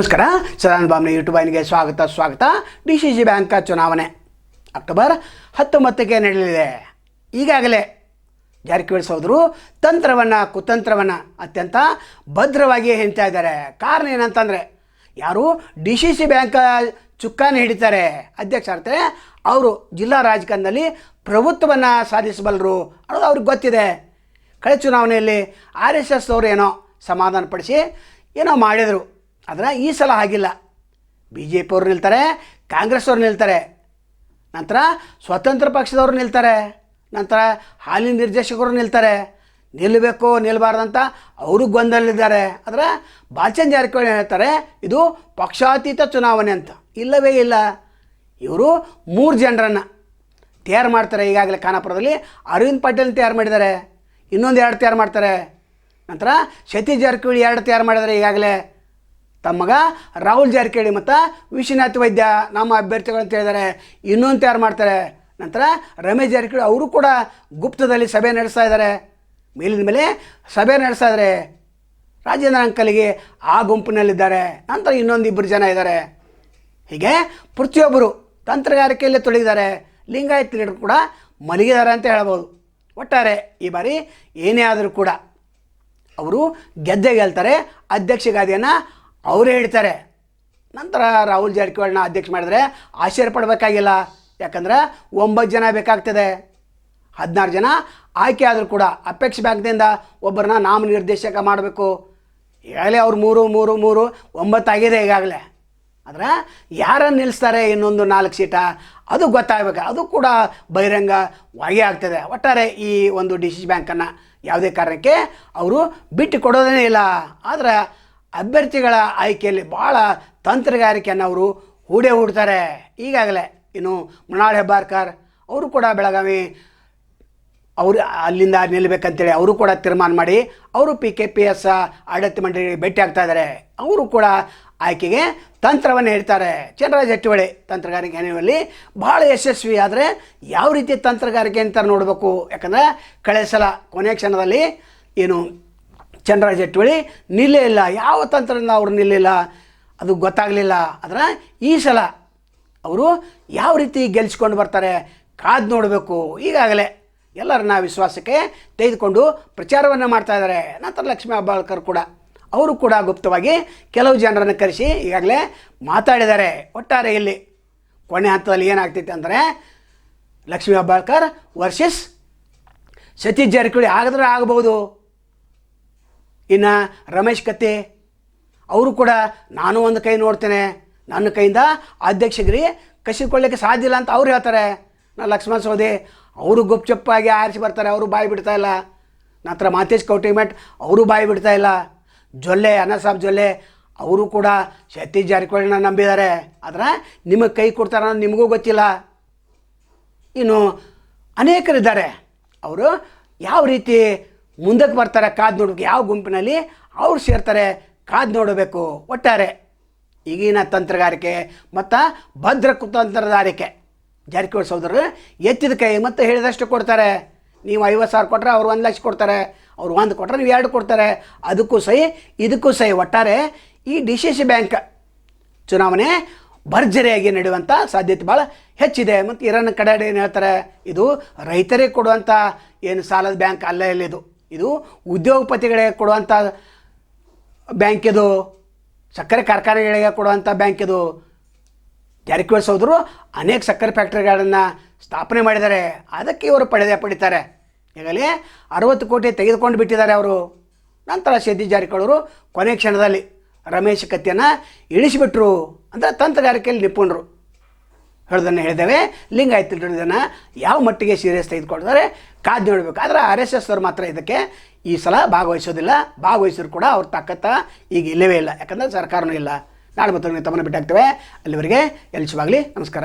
ನಮಸ್ಕಾರ. ಸದಾನಂದ ಬಾಮ್ನ ಯೂಟ್ಯೂಬ್ ವಾಹಿನಿಗೆ ಸ್ವಾಗತ ಸ್ವಾಗತ. ಡಿ ಸಿ ಸಿ ಬ್ಯಾಂಕ್ ಚುನಾವಣೆ ಅಕ್ಟೋಬರ್ ಹತ್ತೊಂಬತ್ತಕ್ಕೆ ನಡೆಯಲಿದೆ. ಈಗಾಗಲೇ ಜಾರಕಿಹೊಳಿ ಸಹೋದರು, ತಂತ್ರವನ್ನು, ಕುತಂತ್ರವನ್ನು ಅತ್ಯಂತ ಭದ್ರವಾಗಿ ಹೇಳ್ತಾ ಇದ್ದಾರೆ. ಕಾರಣ ಏನಂತಂದರೆ, ಯಾರು ಡಿ ಸಿ ಸಿ ಬ್ಯಾಂಕ್ ಚುಕ್ಕಾನ ಹಿಡಿತಾರೆ. ಅಧ್ಯಕ್ಷರತೆ ಅವರು ಜಿಲ್ಲಾ ರಾಜಕಾರಣದಲ್ಲಿ ಪ್ರಭುತ್ವವನ್ನು ಸಾಧಿಸಬಲ್ಲರು ಅನ್ನೋದು ಅವ್ರಿಗೆ ಗೊತ್ತಿದೆ. ಕಳೆದ ಚುನಾವಣೆಯಲ್ಲಿ ಆರ್ ಎಸ್ ಎಸ್ ಅವರು ಏನೋ ಸಮಾಧಾನಪಡಿಸಿ ಏನೋ ಮಾಡಿದರು. ಆದರೆ ಈ ಸಲ ಆಗಿಲ್ಲ ಬಿ ಜೆ ಪಿಯವ್ರು ನಿಲ್ತಾರೆ, ಕಾಂಗ್ರೆಸ್ ಅವರು ನಿಲ್ತಾರೆ. ನಂತರ ಸ್ವತಂತ್ರ ಪಕ್ಷದವರು ನಿಲ್ತಾರೆ. ನಂತರ ಹಾಲಿ ನಿರ್ದೇಶಕರು ನಿಲ್ತಾರೆ. ನಿಲ್ಲಬೇಕು ನಿಲ್ಲಬಾರ್ದಂತ ಅವರು ಗೊಂದಲಿದ್ದಾರೆ ಆದರೆ ಬಾಲಚಂದ್ರ ಜಾರಕಿಹೊಳಿ ಹೇಳ್ತಾರೆ? ಇದು ಪಕ್ಷಾತೀತ ಚುನಾವಣೆ ಅಂತ. ಇಲ್ಲವೇ ಇಲ್ಲ. ಇವರು ಮೂರು ಜನರನ್ನು ತಯಾರು ಮಾಡ್ತಾರೆ ಈಗಾಗಲೇ ಖಾನಾಪುರದಲ್ಲಿ. ಅರವಿಂದ್ ಪಟೇಲ್ ತಯಾರು ಮಾಡಿದ್ದಾರೆ. ಇನ್ನೊಂದು ಎರಡು ತಯಾರು ಮಾಡ್ತಾರೆ. ನಂತರ ಸತೀಶ್ ಜಾರಕಿಹೊಳಿ ಎರಡು ತಯಾರು ಮಾಡಿದ್ದಾರೆ ಈಗಾಗಲೇ. ತಮ್ಮ ಮಗ ರಾಹುಲ್ ಜಾರಕಿಹೊಳಿ ಮತ್ತು ವಿಶ್ವನಾಥ್ ವೈದ್ಯ, ನಮ್ಮ ಅಭ್ಯರ್ಥಿಗಳು ಅಂತ ಹೇಳಿದ್ದಾರೆ. ಇನ್ನೊಂದು ತಯಾರು ಮಾಡ್ತಾರೆ? ನಂತರ ರಮೇಶ್ ಜಾರಕಿಹೊಳಿ ಅವರು ಕೂಡ ಗುಪ್ತದಲ್ಲಿ ಸಭೆ ನಡೆಸ್ತಾ ಇದ್ದಾರೆ. ಮೇಲಿನ ಮೇಲೆ ಸಭೆ ನಡೆಸ್ತಾ ಇದ್ದಾರೆ. ರಾಜೇಂದ್ರ ಅಂಕಲಿಗೆ ಆ ಗುಂಪಿನಲ್ಲಿದ್ದಾರೆ. ನಂತರ ಇನ್ನೊಂದು ಇಬ್ಬರು ಜನ ಇದ್ದಾರೆ. ಹೀಗೆ ಪ್ರತಿಯೊಬ್ಬರು ತಂತ್ರಗಾರಿಕೆಯಲ್ಲೇ ತೊಡಗಿದ್ದಾರೆ. ಲಿಂಗಾಯತ್ ಲೀಡರ್ ಕೂಡ ಮಲಗಿದ್ದಾರೆ ಅಂತ ಹೇಳ್ಬೋದು. ಒಟ್ಟಾರೆ ಈ ಬಾರಿ ಏನೇ ಆದರೂ ಕೂಡ ಅವರು ಗೆದ್ದೆ ಗೆಲ್ತಾರೆ. ಅಧ್ಯಕ್ಷ ಗಾದಿಯನ್ನು ಅವರೇ ಹೇಳ್ತಾರೆ. ನಂತರ ರಾಹುಲ್ ಜಾರಕಿಹೊಳಿನ ಅಧ್ಯಕ್ಷ ಮಾಡಿದ್ರೆ ಆಶ್ಚರ್ಯ ಪಡಬೇಕಾಗಿಲ್ಲ. ಯಾಕಂದ್ರೆ ಒಂಬತ್ತು ಜನ ಬೇಕಾಗ್ತದೆ. ಹದಿನಾರು ಜನ, ಆಯ್ಕೆ ಆದರೂ ಕೂಡ ಅಪೇಕ್ಷ ಬ್ಯಾಂಕ್ನಿಂದ ಒಬ್ಬರನ್ನ ನಾಮನಿರ್ದೇಶಕ ಮಾಡಬೇಕು. ಈಗಾಗಲೇ ಅವ್ರು ಮೂರು ಮೂರು ಮೂರು, ಒಂಬತ್ತಾಗಿದೆ ಈಗಾಗಲೇ. ಆದರೆ ಯಾರನ್ನು ನಿಲ್ಲಿಸ್ತಾರೆ ಇನ್ನೊಂದು ನಾಲ್ಕು ಸೀಟ? ಅದು ಗೊತ್ತಾಗಬೇಕು. ಅದು ಕೂಡ ಬಹಿರಂಗವಾಗಿ ಆಗ್ತದೆ. ಒಟ್ಟಾರೆ ಈ ಒಂದು ಡಿ ಸಿ ಬ್ಯಾಂಕನ್ನು ಯಾವುದೇ ಕಾರಣಕ್ಕೆ ಅವರು ಬಿಟ್ಟು ಕೊಡೋದೇ ಇಲ್ಲ. ಆದರೆ ಅಭ್ಯರ್ಥಿಗಳ ಆಯ್ಕೆಯಲ್ಲಿ ಭಾಳ ತಂತ್ರಗಾರಿಕೆಯನ್ನು ಅವರು ಹೂಡೇ ಹೂಡ್ತಾರೆ. ಈಗಾಗಲೇ ಇನ್ನು ಮೃಣಾಳ್ ಹೆಬ್ಬಾರ್ಕರ್ ಅವರು ಕೂಡ ಬೆಳಗಾವಿ ಅವರು ಅಲ್ಲಿಂದ ನಿಲ್ಲಬೇಕಂತೇಳಿ ಅವರು ಕೂಡ ತೀರ್ಮಾನ ಮಾಡಿ ಅವರು ಪಿ ಕೆ ಪಿ ಎಸ್ ಆಡಳಿತ ಮಂಡಳಿ ಭೇಟಿ ಆಗ್ತಾ ಇದ್ದಾರೆ ಅವರು ಕೂಡ ಆಯ್ಕೆಗೆ ತಂತ್ರವನ್ನು ಹೇಳ್ತಾರೆ. ಚಂದ್ರರಾಜ್ ಹೆಟ್ಟುವಳಿ ತಂತ್ರಗಾರಿಕೆ ಏನಿವಲ್ಲಿ ಭಾಳ ಯಶಸ್ವಿ ಆದರೆ ಯಾವ ರೀತಿ ತಂತ್ರಗಾರಿಕೆ ಅಂತ ನೋಡಬೇಕು. ಯಾಕಂದರೆ ಕಳೆದ ಸಲ ಕೊನೆಯ ಕ್ಷಣದಲ್ಲಿ ಏನು ಚಂದ್ರರಾಜ್ ಹಟ್ಟಿಹೊಳಿ ನಿಲ್ಲೇ ಇಲ್ಲ ಯಾವ ತಂತ್ರದಿಂದ ಅವರು ನಿಲ್ಲಿಲ್ಲ? ಅದು ಗೊತ್ತಾಗಲಿಲ್ಲ. ಆದರೆ ಈ ಸಲ ಅವರು ಯಾವ ರೀತಿ ಗೆಲ್ಸ್ಕೊಂಡು ಬರ್ತಾರೆ ಕಾದು ನೋಡಬೇಕು. ಈಗಾಗಲೇ ಎಲ್ಲರನ್ನ ವಿಶ್ವಾಸಕ್ಕೆ ತೆಗೆದುಕೊಂಡು ಪ್ರಚಾರವನ್ನು ಮಾಡ್ತಾ ಇದ್ದಾರೆ ನಂತರ ಲಕ್ಷ್ಮೀ ಅಬ್ಬಾಳ್ಕರ್ ಕೂಡ. ಅವರು ಕೂಡ ಗುಪ್ತವಾಗಿ ಕೆಲವು ಜನರನ್ನು ಕರೆಸಿ ಈಗಾಗಲೇ ಮಾತಾಡಿದ್ದಾರೆ. ಒಟ್ಟಾರೆ ಇಲ್ಲಿ ಕೊನೆ ಹಂತದಲ್ಲಿ ಏನಾಗ್ತೈತೆ ಅಂದರೆ ಲಕ್ಷ್ಮೀ ಅಬ್ಬಾಳ್ಕರ್ ವರ್ಸಸ್ ಸತೀಶ್ ಜಾರಕಿಹೊಳಿ ಆಗದ್ರೆ ಆಗಬಹುದು ಇನ್ನು ರಮೇಶ್ ಕತ್ತಿ ಅವರು ಕೂಡ ನಾನು ಒಂದು ಕೈ ನೋಡ್ತೇನೆ. ನನ್ನ ಕೈಯಿಂದ ಅಧ್ಯಕ್ಷಗಿರಿ ಕಸಿಕೊಳ್ಳಿಕ್ಕೆ ಸಾಧ್ಯ ಇಲ್ಲ ಅಂತ ಅವ್ರು ಹೇಳ್ತಾರೆ. ನಾನು ಲಕ್ಷ್ಮಣ ಸೋದಿ ಅವರು ಗುಪ್ಚಪ್ಪಾಗಿ ಆರಿಸಿ ಬರ್ತಾರೆ, ಅವರು ಬಾಯಿ ಬಿಡ್ತಾ ಇಲ್ಲ. ನಂತರ ಮಾತೇಶ್ ಕೌಟಿಮೆಟ್ ಅವರು ಬಾಯಿ ಬಿಡ್ತಾ ಇಲ್ಲ. ಜೊಲ್ಲೆ ಅನಸಾಬ್ ಜೊಲ್ಲೆ, ಅವರು ಕೂಡ ಸತೀಶ್ ಜಾರಕಿಹೊಳಿನ ನಂಬಿದ್ದಾರೆ. ಆದರೆ ನಿಮಗೆ ಕೈ ಕೊಡ್ತಾರ ನಿಮಗೂ ಗೊತ್ತಿಲ್ಲ. ಇನ್ನು ಅನೇಕರಿದ್ದಾರೆ. ಅವರು ಯಾವ ರೀತಿ ಮುಂದಕ್ಕೆ ಬರ್ತಾರೆ ಕಾದು ನೋಡಬೇಕು ಯಾವ ಗುಂಪಿನಲ್ಲಿ? ಅವ್ರು ಸೇರ್ತಾರೆ, ಕಾದು ನೋಡಬೇಕು ಒಟ್ಟಾರೆ. ಈಗಿನ ತಂತ್ರಗಾರಿಕೆ ಮತ್ತು ಭದ್ರ ಕುತಂತ್ರಗಾರಿಕೆ ಜಾರಕಿಹೊಳಿ ಸಹೋದರರು, ಎತ್ತಿದ ಕೈ ಮತ್ತು ಹೇಳಿದಷ್ಟು ಕೊಡ್ತಾರೆ. ನೀವು ಐವತ್ತು ಸಾವಿರ ಕೊಟ್ಟರೆ ಅವ್ರು ಒಂದು ಲಕ್ಷ ಕೊಡ್ತಾರೆ, ಅವ್ರು ಒಂದು ಕೊಟ್ಟರೆ ನೀವು ಎರಡು ಕೊಡ್ತಾರೆ. ಅದಕ್ಕೂ ಸಹಿ ಇದಕ್ಕೂ ಸಹಿ ಒಟ್ಟಾರೆ ಈ ಡಿ ಸಿ ಸಿ ಬ್ಯಾಂಕ್ ಚುನಾವಣೆ ಭರ್ಜರಿಯಾಗಿ ನಡೆಯುವಂಥ ಸಾಧ್ಯತೆ ಭಾಳ ಹೆಚ್ಚಿದೆ. ಮತ್ತು ಇರನ್ನ ಕಡೆ ಏನು ಹೇಳ್ತಾರೆ? ಇದು ರೈತರಿಗೆ ಕೊಡುವಂಥ ಏನು ಸಾಲದ ಬ್ಯಾಂಕ್ ಅಲ್ಲ ಇಲ್ಲ ಇದು ಉದ್ಯೋಗಪತಿಗಳಿಗೆ ಕೊಡುವಂಥ ಬ್ಯಾಂಕ್ ಇದು, ಸಕ್ಕರೆ ಕಾರ್ಖಾನೆಗಳಿಗೆ ಕೊಡುವಂಥ ಬ್ಯಾಂಕ್ ಇದು. ಜಾರಕಿಹೊಳಿ ಅನೇಕ ಸಕ್ಕರೆ ಫ್ಯಾಕ್ಟ್ರಿಗಳನ್ನು ಸ್ಥಾಪನೆ ಮಾಡಿದ್ದಾರೆ. ಅದಕ್ಕೆ ಇವರು ಪಡೆದೇ ಪಡಿತಾರೆ. ಈಗಲೇ ಅರವತ್ತು ಕೋಟಿ ತೆಗೆದುಕೊಂಡು ಬಿಟ್ಟಿದ್ದಾರೆ ಅವರು. ನಂತರ ಸತೀಶ್ ಜಾರಿಕೊಳ್ಳೋರು ಕೊನೆ ಕ್ಷಣದಲ್ಲಿ ರಮೇಶ್ ಕತ್ತಿಯನ್ನು ಇಳಿಸಿಬಿಟ್ರು ಅಂದರೆ ತಂತ್ರಗಾರಿಕೆಯಲ್ಲಿ ನಿಪುಣರು. ಹೇಳೋದನ್ನು ಹೇಳಿದ್ದೇವೆ. ಲಿಂಗಾಯತ್ ಹಿಡಿದನ್ನು ಯಾವ ಮಟ್ಟಿಗೆ ಸೀರಿಯಸ್ ತೆಗೆದುಕೊಳ್ತಾರೆ ಕಾದು ನೋಡಬೇಕು. ಆದರೆ ಆರ್ ಎಸ್ ಮಾತ್ರ ಇದಕ್ಕೆ ಈ ಸಲ ಭಾಗವಹಿಸೋದಿಲ್ಲ. ಭಾಗವಹಿಸಿದ್ರು ಕೂಡ ಅವ್ರ ತಾಕತ್ತ ಈಗ ಇಲ್ಲವೇ ಇಲ್ಲ. ಯಾಕಂದರೆ ಸರ್ಕಾರನೂ ಇಲ್ಲ. ನಾಳೆ ಮತ್ತೊಮ್ಮೆ ತಮ್ಮನ್ನು ಬಿಟ್ಟಾಗ್ತೇವೆ ಅಲ್ಲಿವರೆಗೆ ಎಲ್ಚವಾಗಲಿ ನಮಸ್ಕಾರ.